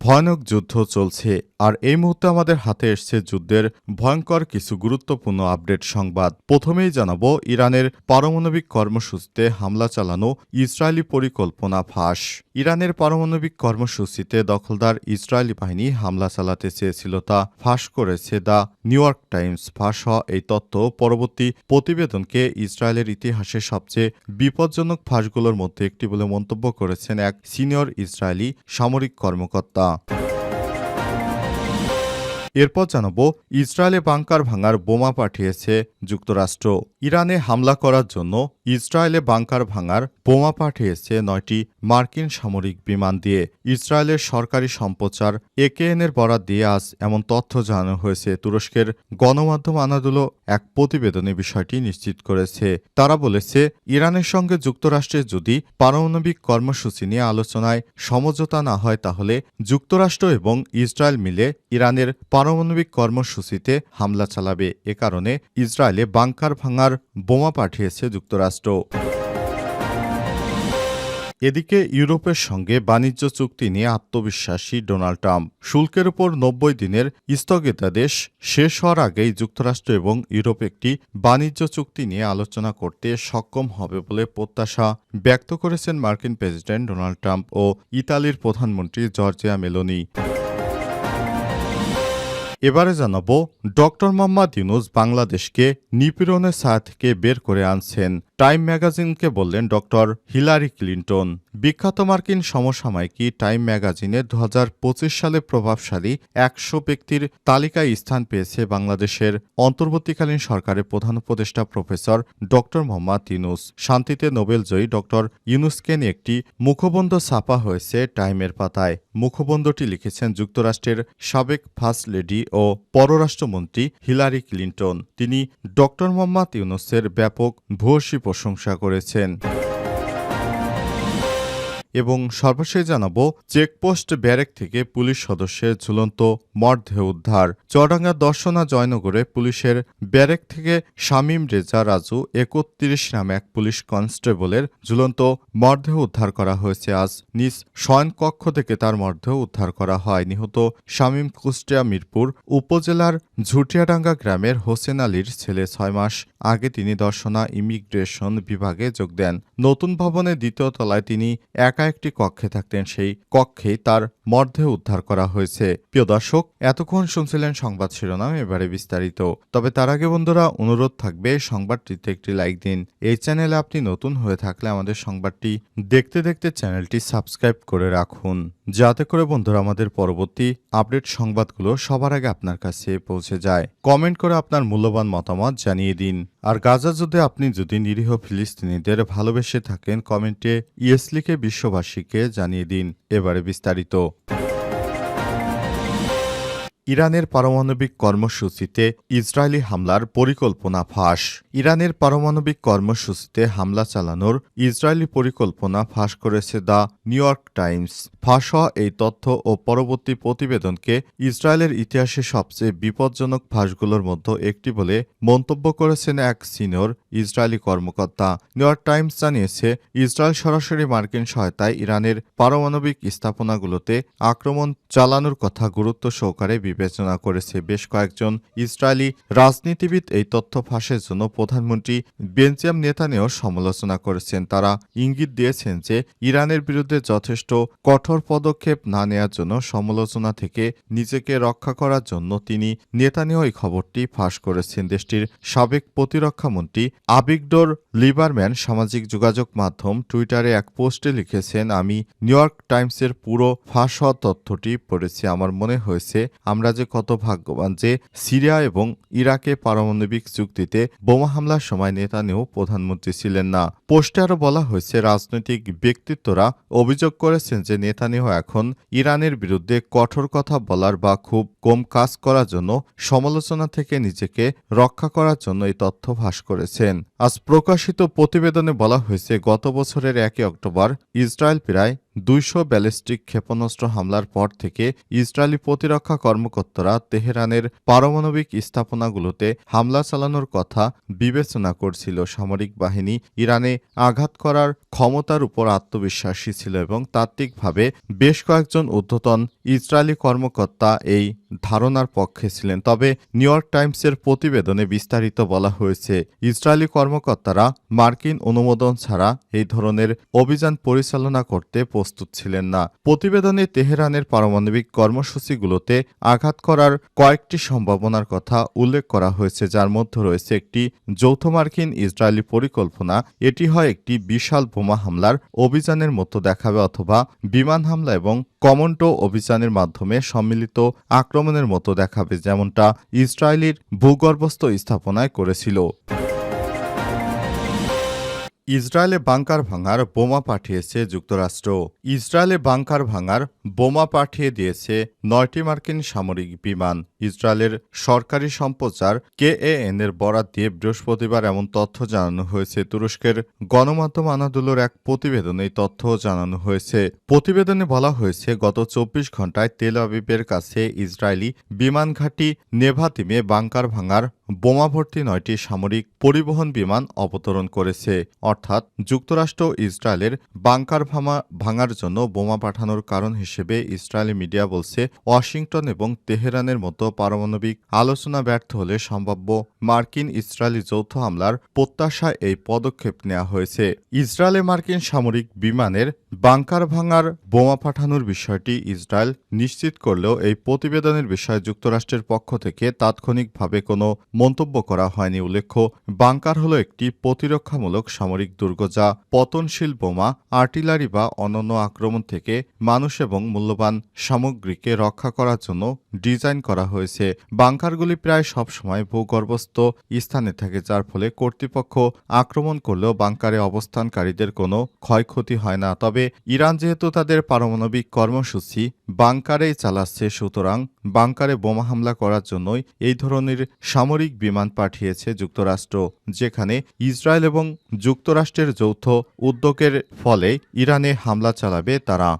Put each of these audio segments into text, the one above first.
ভয়ানক যুদ্ধ চলছে আর এই মুহূর্তে আমাদের হাতে এসছে যুদ্ধের ভয়ঙ্কর কিছু গুরুত্বপূর্ণ আপডেট সংবাদ। প্রথমেই জানাব, ইরানের পারমাণবিক কর্মসূচিতে হামলা চালানো ইসরায়েলি পরিকল্পনা ফাঁস। ইরানের পারমাণবিক কর্মসূচিতে দখলদার ইসরায়েলি বাহিনী হামলা চালাতে চেয়েছিল তা ফাঁস করেছে দ্য নিউ ইয়র্ক টাইমস। ফাঁস হওয়া এই তথ্য পরবর্তী প্রতিবেদনকে ইসরায়েলের ইতিহাসে সবচেয়ে বিপজ্জনক ফাঁসগুলোর মধ্যে একটি বলে মন্তব্য করেছেন এক সিনিয়র ইসরায়েলি সামরিক কর্মকর্তা। এরপর জানাব, ইসরায়েলে বাংকার ভাঙার বোমা পাঠিয়েছে যুক্তরাষ্ট্র। ইরানে হামলা করার জন্য ইসরায়েলে বাংকার ভাঙার বোমা পাঠিয়েছে নয়টি মার্কিন সামরিক বিমান দিয়ে। ইসরায়েলের সরকারি সম্প্রচার একেএন এর বরাত দিয়ে আজ এমন তথ্য জানানো হয়েছে। তুরস্কের গণমাধ্যম আনাদুলো এক প্রতিবেদনে বিষয়টি নিশ্চিত করেছে। তারা বলেছে, ইরানের সঙ্গে যুক্তরাষ্ট্রের যদি পারমাণবিক কর্মসূচি নিয়ে আলোচনায় সমঝোতা না হয়, তাহলে যুক্তরাষ্ট্র এবং ইসরায়েল মিলে ইরানের পারমাণবিক কর্মসূচিতে হামলা চালাবে এ কারণে ইসরায়েলে বাংকার ভাঙার বোমা পাঠিয়েছে যুক্তরাষ্ট্র। এদিকে ইউরোপের সঙ্গে বাণিজ্য চুক্তি নিয়ে আত্মবিশ্বাসী ডোনাল্ড ট্রাম্প। শুল্কের উপর নব্বই দিনের স্থগিতাদেশ শেষ হওয়ার আগেই যুক্তরাষ্ট্র এবং ইউরোপ একটি বাণিজ্য চুক্তি নিয়ে আলোচনা করতে সক্ষম হবে বলে প্রত্যাশা ব্যক্ত করেছেন মার্কিন প্রেসিডেন্ট ডোনাল্ড ট্রাম্প ও ইতালির প্রধানমন্ত্রী জর্জিয়া মেলোনি। এবারে জানাব ডক্টর মোহাম্মদ ইউনুস বাংলাদেশকে নিপীড়নের ছায়া থেকে বের করে আনছেন। টাইম ম্যাগাজিনকে বললেন ডক্টর হিলারি ক্লিন্টন। বিখ্যাত মার্কিন সমসাময়িকী টাইম ম্যাগাজিনে দু হাজার পঁচিশ সালে প্রভাবশালী একশো ব্যক্তির তালিকায় স্থান পেয়েছে বাংলাদেশের অন্তর্বর্তীকালীন সরকারের প্রধান উপদেষ্টা প্রফেসর ডক্টর মোহাম্মদ ইউনুস। শান্তিতে নোবেলজয়ী ডক্টর ইউনুসকে নিয়ে একটি মুখবন্ধ ছাপা হয়েছে টাইমের পাতায়। মুখবন্ধটি লিখেছেন যুক্তরাষ্ট্রের সাবেক ফার্স্ট লেডি ও পররাষ্ট্রমন্ত্রী হিলারি ক্লিন্টন। তিনি ডক্টর মোহাম্মদ ইউনুসের ব্যাপক ভূয়সী প্রশংসা করেছেন। এবং সর্বশেষ জানাব, চেকপোস্ট ব্যারেক থেকে পুলিশ সদস্যের ঝুলন্ত মরদেহ উদ্ধার। চুয়াডাঙ্গা দর্শনা জয়নগরে পুলিশের ব্যারেক থেকে শামীম রেজা রাজু একত্রিশ নামে এক পুলিশ কনস্টেবলের ঝুলন্ত মরদেহ উদ্ধার করা হয়েছে। আজ নিজ শয়নকক্ষ থেকে তার মরদেহ উদ্ধার করা হয়। নিহত শামীম কুষ্টিয়া মিরপুর উপজেলার ঝুটিয়াডাঙ্গা গ্রামের হোসেন আলীর ছেলে ছয় মাস আগে তিনি দর্শনা ইমিগ্রেশন বিভাগে যোগ দেন। নতুন ভবনের দ্বিতীয় তলায় তিনি একা একটি কক্ষে থাকতেন সেই কক্ষে তার মরদেহ উদ্ধার করা হয়েছে। প্রিয় দর্শক, এতক্ষণ শুনছিলেন সংবাদ শিরোনাম, এবারে বিস্তারিত। তবে তার আগে বন্ধুরা, অনুরোধ থাকবে সংবাদটিতে একটি লাইক দিন। এই চ্যানেলে আপনি নতুন হয়ে থাকলে আমাদের সংবাদটি দেখতে দেখতে চ্যানেলটি সাবস্ক্রাইব করে রাখুন। যাতে করে বন্ধুরা, আমাদের পরবর্তী আপডেট সংবাদগুলো সবার আগে আপনার কাছে পৌঁছে যায়। কমেন্ট করে আপনার মূল্যবান মতামত জানিয়ে দিন। আর গাজা যুদ্ধে আপনি যদি নিরীহ ফিলিস্তিনিদের ভালোবেসে থাকেন, কমেন্টে ইয়েস লিখে বিশ্ববাসীকে জানিয়ে দিন। এবারে বিস্তারিত। ইরানের পারমাণবিক কর্মসূচিতে ইসরায়েলি হামলার পরিকল্পনা ফাঁস। ইরানের পারমাণবিক কর্মসূচিতে হামলা চালানোর ইসরায়েলি পরিকল্পনা ফাঁস করেছে দ্য নিউ ইয়র্ক টাইমস। ফাঁস হওয়া এই তথ্য ও পরবর্তী প্রতিবেদনকে ইসরায়েলের ইতিহাসে সবচেয়ে বিপজ্জনক ফাঁসগুলোর মধ্যে একটি বলে মন্তব্য করেছেন এক সিনিয়র ইসরায়েলি কর্মকর্তা। নিউ ইয়র্ক টাইমস জানিয়েছে, ইসরায়েল সরাসরি মার্কিন সহায়তায় ইরানের পারমাণবিক স্থাপনাগুলোতে আক্রমণ চালানোর কথা গুরুত্ব সহকারে বিবেচনা করেছে বেশ কয়েকজন ইসরায়েলি রাজনীতিবিদ। এই তথ্য ফাঁসের জন্য প্রধানমন্ত্রী বেঞ্জাম নেতানিয়াহ সমালোচনা করেছেন। তারা ইঙ্গিত দিয়েছেন যে, ইরানের বিরুদ্ধে যথেষ্ট কঠোর পদক্ষেপ না নেওয়ার জন্য সমালোচনা থেকে নিজেকে রক্ষা করার জন্য তিনি নেতানিয়াহ এই খবরটি ফাঁস করেছেন। দেশটির সাবেক প্রতিরক্ষামন্ত্রী আবিগডোর লিবারম্যান সামাজিক যোগাযোগ মাধ্যম টুইটারে এক পোস্টে লিখেছেন, আমি নিউ ইয়র্ক টাইমসের পুরো ফাঁস হওয়া তথ্যটি পড়েছি। আমার মনে হয়েছে আমরা যে কত ভাগ্যবান যে সিরিয়া এবং ইরাকে পারমাণবিক চুক্তিতে বোমা হামলার সময় নেতানিয়াহু প্রধানমন্ত্রী ছিলেন না। পোস্টে আরও বলা হয়েছে, রাজনৈতিক ব্যক্তিত্বরা অভিযোগ করেছেন যে নেতানিয়াহু এখন ইরানের বিরুদ্ধে কঠোর কথা বলার বা খুব কম কাজ করার জন্য সমালোচনা থেকে নিজেকে রক্ষা করার জন্য এই তথ্য ফাঁস করেছেন। আজ প্রকাশিত প্রতিবেদনে বলা হয়েছে, গত বছরের একই অক্টোবর ইসরায়েল প্রায় দুইশো ব্যালিস্টিক ক্ষেপণাস্ত্র হামলার পর থেকে ইসরায়েলি প্রতিরক্ষা কর্মকর্তারা তেহরানের পারমাণবিক স্থাপনাগুলোতে হামলা চালানোর কথা বিবেচনা করছিল। সামরিক বাহিনী ইরানে আঘাত করার ক্ষমতার উপর আত্মবিশ্বাসী ছিল এবং তাত্ত্বিকভাবে বেশ কয়েকজন ঊর্ধ্বতন ইসরায়েলি কর্মকর্তা এই ধারণার পক্ষে ছিলেন। তবে নিউ ইয়র্ক টাইমসের প্রতিবেদনে বিস্তারিত বলা হয়েছে, ইসরায়েলি কর্মকর্তারা মার্কিন অনুমোদন ছাড়া এই ধরনের অভিযান পরিচালনা করতে প্রস্তুত ছিলেন না। প্রতিবেদনে তেহরানের পারমাণবিক কর্মসূচিগুলোতে আঘাত করার কয়েকটি সম্ভাবনার কথা উল্লেখ করা হয়েছে, যার মধ্যে রয়েছে একটি যৌথ মার্কিন ইসরায়েলি পরিকল্পনা, এটি হয় একটি বিশাল বোমা হামলার অভিযানের মতো দেখাবে, অথবা বিমান হামলা এবং কমন্টো অভিযানের মাধ্যমে সম্মিলিত আক্রমণের মতো দেখাবে যেমনটা ইসরায়েলির ভূগর্ভস্থ স্থাপনায় করেছিল। ইসরায়েলে বাংকার ভাঙার বোমা পাঠিয়েছে যুক্তরাষ্ট্র। ইসরায়েলে বাংকার ভাঙার বোমা পাঠিয়ে দিয়েছে নয়টি মার্কিন সামরিক বিমান। ইসরায়েলের সরকারি সম্প্রচার কেএএন এর বরাত দিয়ে বৃহস্পতিবার এমন তথ্য জানানো হয়েছে। তুরস্কের গণমাধ্যম আনাদুলোর এক প্রতিবেদনে এই তথ্য জানানো হয়েছে। প্রতিবেদনে বলা হয়েছে, গত চব্বিশ ঘন্টায় তেল আবিবের কাছে ইসরায়েলি বিমান ঘাঁটি নেভাতিমে বাংকার ভাঙার বোমা ভর্তি নয়টি সামরিক পরিবহন বিমান অবতরণ করেছে। অর্থাৎ যুক্তরাষ্ট্র ইসরায়েলের বাংকার ভাঙার জন্য বোমা পাঠানোর কারণ হিসেবে ইসরায়েলি মিডিয়া বলছে, ওয়াশিংটন এবং তেহরানের মতো পারমাণবিক আলোচনা ব্যর্থ হলে সম্ভাব্য মার্কিন ইসরায়েলি যৌথ হামলার প্রত্যাশায় এই পদক্ষেপ নেওয়া হয়েছে। ইসরায়েলে মার্কিন সামরিক বিমানের বাংকার ভাঙার বোমা পাঠানোর বিষয়টি ইসরায়েল নিশ্চিত করলেও এই প্রতিবেদনের বিষয়ে যুক্তরাষ্ট্রের পক্ষ থেকে তাৎক্ষণিকভাবে কোনো মন্তব্য করা হয়নি উল্লেখ্য, বাংকার হল একটি প্রতিরক্ষামূলক সামরিক দুর্গ যা পতনশীল বোমা, আর্টিলারি বা অনন্য আক্রমণ থেকে মানুষ এবং মূল্যবান সামগ্রীকে রক্ষা করার জন্য ডিজাইন করা হয়েছে। বাংকারগুলি প্রায় সবসময় ভূগর্ভস্থ স্থানে থাকে, যার ফলে কর্তৃপক্ষ আক্রমণ করলেও বাংকারে অবস্থানকারীদের কোনো ক্ষয়ক্ষতি হয় না। তবে ইরান যেহেতু তাদের পারমাণবিক কর্মসূচি বাংকারেই চালাচ্ছে, সুতরাং বাংকারে বোমা হামলা করার জন্যই এই ধরনের সামরিক বিমান পাঠিয়েছে যুক্তরাষ্ট্র, যেখানে ইসরায়েল এবং যুক্তরাষ্ট্রের যৌথ উদ্যোগের ফলে ইরানে হামলা চালাবে তারা।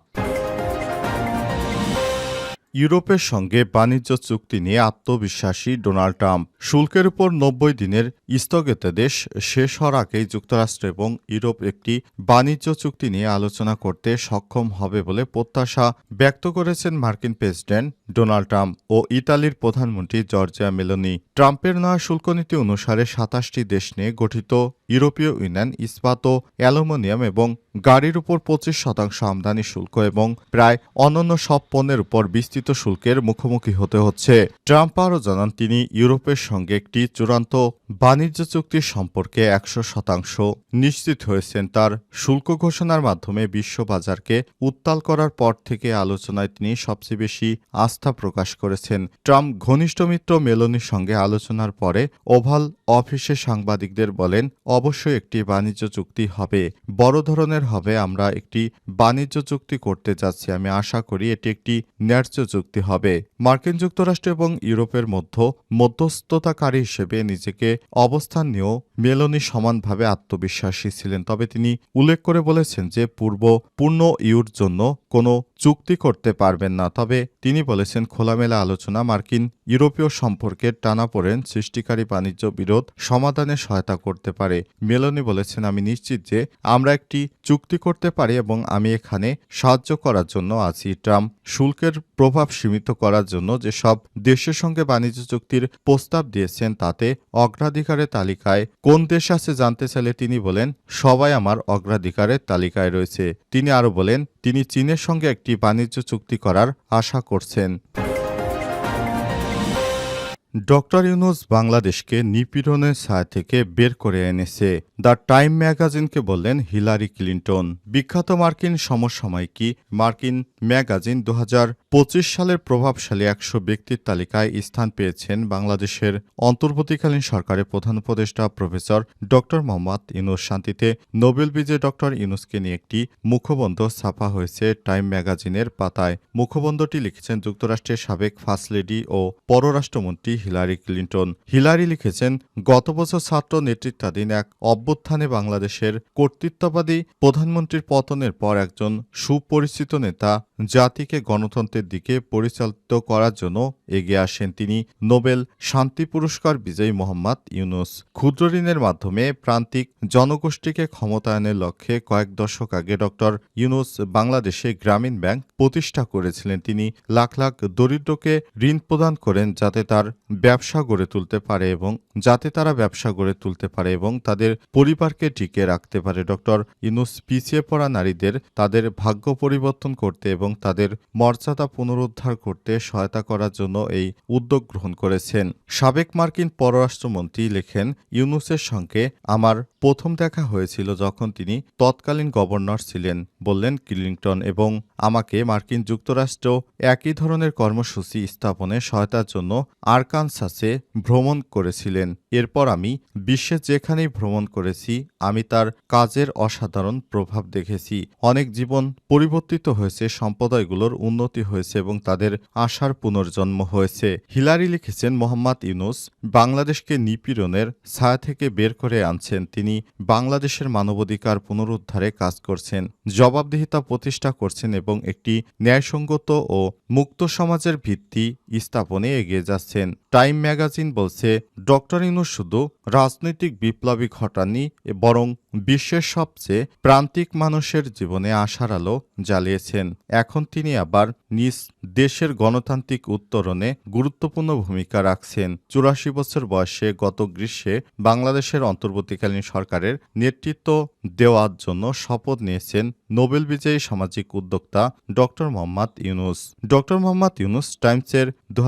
ইউরোপের সঙ্গে বাণিজ্য চুক্তি নিয়ে আত্মবিশ্বাসী ডোনাল্ড ট্রাম্প। শুল্কের উপর নব্বই দিনের স্থগিতাদেশ শেষ হওয়ার আগেই যুক্তরাষ্ট্র এবং ইউরোপ একটি বাণিজ্য চুক্তি নিয়ে আলোচনা করতে সক্ষম হবে বলে প্রত্যাশা ব্যক্ত করেছেন মার্কিন প্রেসিডেন্ট ডোনাল্ড ট্রাম্প ও ইতালির প্রধানমন্ত্রী জর্জিয়া মেলোনি। ট্রাম্পের নয়া শুল্কনীতি অনুসারে সাতাশটি দেশ নিয়ে গঠিত ইউরোপীয় ইউনিয়ন, ইস্পাত ও অ্যালুমিনিয়াম এবং গাড়ির উপর পঁচিশ শতাংশ আমদানি শুল্ক এবং প্রায় অন্যান্য সব পণ্যের উপর বিস্তৃত শুল্কের মুখোমুখি হতে হচ্ছে। ট্রাম্প আরও জানান, তিনি ইউরোপের সঙ্গে একটি চূড়ান্ত বাণিজ্য চুক্তির সম্পর্কে একশো শতাংশ নিশ্চিত হয়েছেন। তার শুল্ক ঘোষণার মাধ্যমে বিশ্ববাজারকে উত্তাল করার পর থেকে আলোচনায় তিনি সবচেয়ে বেশি আস্থা প্রকাশ করেছেন। ট্রাম্প ঘনিষ্ঠ মিত্র মেলোনির সঙ্গে আলোচনার পরে ওভাল অফিসে সাংবাদিকদের বলেন অবশ্যই একটি বাণিজ্য চুক্তি হবে। বড় ধরনের হবে, আমরা একটি বাণিজ্য চুক্তি করতে যাচ্ছি। আমি আশা করি এটি একটি ন্যায্য চুক্তি হবে। মার্কিন যুক্তরাষ্ট্র এবং ইউরোপের মধ্যে, মধ্যস্থতাকারী হিসেবে নিজেকে অবস্থান নিয়েও মেলোনি সমানভাবে আত্মবিশ্বাসী ছিলেন। তবে তিনি উল্লেখ করে বলেছেন যে, পূর্ব পূর্ণ ইউর জন্য কোনো চুক্তি করতে পারবেন না। তবে তিনি বলেছেন, খোলামেলা আলোচনা মার্কিন ইউরোপীয় সম্পর্কের টানাপোড়েন সৃষ্টিকারী বাণিজ্য বিরোধ সমাধানে সহায়তা করতে পারে। মেলোনি বলেছেন, আমি নিশ্চিত যে আমরা একটি চুক্তি করতে পারি এবং আমি এখানে সাহায্য করার জন্য আছি। ট্রাম্প, শুল্কের প্রভাব সীমিত করার জন্য যে সব দেশের সঙ্গে বাণিজ্য চুক্তির প্রস্তাব দিয়েছেন, তাতে অগ্রাধিকারের তালিকায় কোন দেশ আছে জানতে চাইলে তিনি বলেন, সবাই আমার অগ্রাধিকারের তালিকায় রয়েছে। তিনি আরও বলেন, তিনি চীনের সঙ্গে একটি বাণিজ্য চুক্তি করার আশা করছেন। ডক্টর ইউনুস বাংলাদেশকে নিপীড়নের ছায়া থেকে বের করে এনেছে। দ্য টাইম ম্যাগাজিনকে বললেন হিলারি ক্লিন্টন। বিখ্যাত মার্কিন সমসাময়িকী মার্কিন ম্যাগাজিন দু পঁচিশ সালের প্রভাবশালী একশো ব্যক্তির তালিকায় স্থান পেয়েছেন বাংলাদেশের অন্তর্বর্তীকালীন সরকারের প্রধান উপদেষ্টা প্রফেসর ডক্টর মোহাম্মদ ইউনুস। শান্তিতে নোবেল বিজয়ী ডক্টর ইউনুসকে নিয়ে একটি মুখবন্ধ ছাপা হয়েছে টাইম ম্যাগাজিনের পাতায়। মুখবন্ধটি লিখেছেন যুক্তরাষ্ট্রের সাবেক ফার্স্ট লেডি ও পররাষ্ট্রমন্ত্রী হিলারি ক্লিন্টন। হিলারি লিখেছেন, গত বছর ছাত্র নেতৃত্বাধীন এক অভ্যুত্থানে বাংলাদেশের কর্তৃত্ববাদী প্রধানমন্ত্রীর পতনের পর একজন সুপরিচিত নেতা জাতিকে গণতন্ত্রের দিকে পরিচালিত করার জন্য এগিয়ে আসেন তিনি। নোবেল শান্তি পুরস্কার বিজয়ী মোহাম্মদ ইউনুস। ক্ষুদ্র ঋণের মাধ্যমে প্রান্তিক জনগোষ্ঠীকে ক্ষমতায়নের লক্ষ্যে কয়েক দশক আগে ডক্টর ইউনুস বাংলাদেশে গ্রামীণ ব্যাংক প্রতিষ্ঠা করেছিলেন। তিনি লাখ লাখ দরিদ্রকে ঋণ প্রদান করেন যাতে তার ব্যবসা গড়ে তুলতে পারে এবং যাতে তারা ব্যবসা গড়ে তুলতে পারে এবং তাদের পরিবারকে টিকে রাখতে পারে। ডক্টর ইউনুস পিছিয়ে পড়া নারীদের তাদের ভাগ্য পরিবর্তন করতে এবং তাদের মর্যাদা পুনরুদ্ধার করতে সহায়তা করার জন্য এই উদ্যোগ গ্রহণ করেছেন। সাবেক মার্কিন পররাষ্ট্রমন্ত্রী লেখেন, ইউনুসের সঙ্গে আমার প্রথম দেখা হয়েছিল যখন তিনি তৎকালীন গভর্নর ছিলেন, বললেন ক্লিংটন এবং আমাকে মার্কিন যুক্তরাষ্ট্র একই ধরনের কর্মসূচি স্থাপনে সহায়তার জন্য আরকানসাসে ভ্রমণ করেছিলেন। এরপর আমি বিশ্বে যেখানেই ভ্রমণ করেছি, আমি তার কাজের অসাধারণ প্রভাব দেখেছি। অনেক জীবন পরিবর্তিত হয়েছে সম্প্রদায়গুলোর উন্নতি হয়েছে এবং তাদের আশার পুনর্জন্ম হয়েছে। হিলারি লিখেছেন, মোহাম্মদ ইউনুস বাংলাদেশকে নিপীড়নের ছায়া থেকে বের করে আনছেন। তিনি বাংলাদেশের মানবাধিকার পুনরুদ্ধারে কাজ করছেন, জবাবদিহিতা প্রতিষ্ঠা করছেন এবং একটি ন্যায়সঙ্গত ও মুক্ত সমাজের ভিত্তি স্থাপনে এগিয়ে যাচ্ছেন। টাইম ম্যাগাজিন বলছে, ডক্টর ইউনুস শুধু রাজনৈতিক বিপ্লবী ঘটানি বরং বিশ্বের সবচেয়ে প্রান্তিক মানুষের জীবনে আশার আলো জ্বালিয়েছেন। এখন তিনি আবার নিজ দেশের গণতান্ত্রিক উত্তরণে গুরুত্বপূর্ণ ভূমিকা রাখছেন। চুরাশি বছর বয়সে গত গ্রীষ্মে বাংলাদেশের অন্তর্বর্তীকালীন সরকারের নেতৃত্ব দেওয়ার জন্য শপথ নিয়েছেন নোবেল বিজয়ী সামাজিক উদ্যোক্তা ডক্টর মোহাম্মদ ইউনুস। ডক্টর মোহাম্মদ ইউনুস টাইমসের দু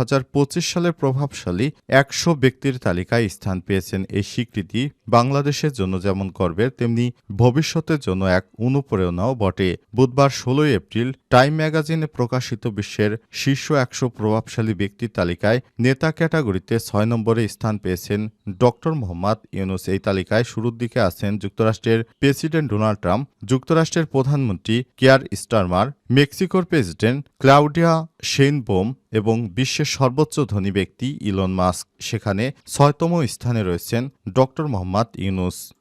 সালের প্রভাবশালী একশো ব্যক্তির তালিকায় স্থান পেয়েছেন। এই স্বীকৃতি বাংলাদেশের জন্য যেমন গর্বের, তেমনি ভবিষ্যতের জন্য এক অনুপ্রেরণাও বটে। বুধবার ষোলোই এপ্রিল টাইম ম্যাগাজিনে প্রকাশিত বিশ্বের শীর্ষ একশো প্রভাবশালী ব্যক্তির তালিকায় নেতা ক্যাটাগরিতে ছয় নম্বরে স্থান পেয়েছেন ডক্টর মোহাম্মদ ইউনুস। এই তালিকায় শুরুর দিকে আছেন যুক্তরাষ্ট্রের প্রেসিডেন্ট ডোনাল্ড ট্রাম্প, যুক্তরাষ্ট্রের প্রধানমন্ত্রী কেয়ার স্টারমার, মেক্সিকোর প্রেসিডেন্ট ক্লাউডিয়া শেইনবোম এবং বিশ্বের সর্বোচ্চ ধনী ব্যক্তি ইলন মাস্ক। সেখানে ছয়তম স্থানে রয়েছেন ডক্টর মোহাম্মদ ইউনুস।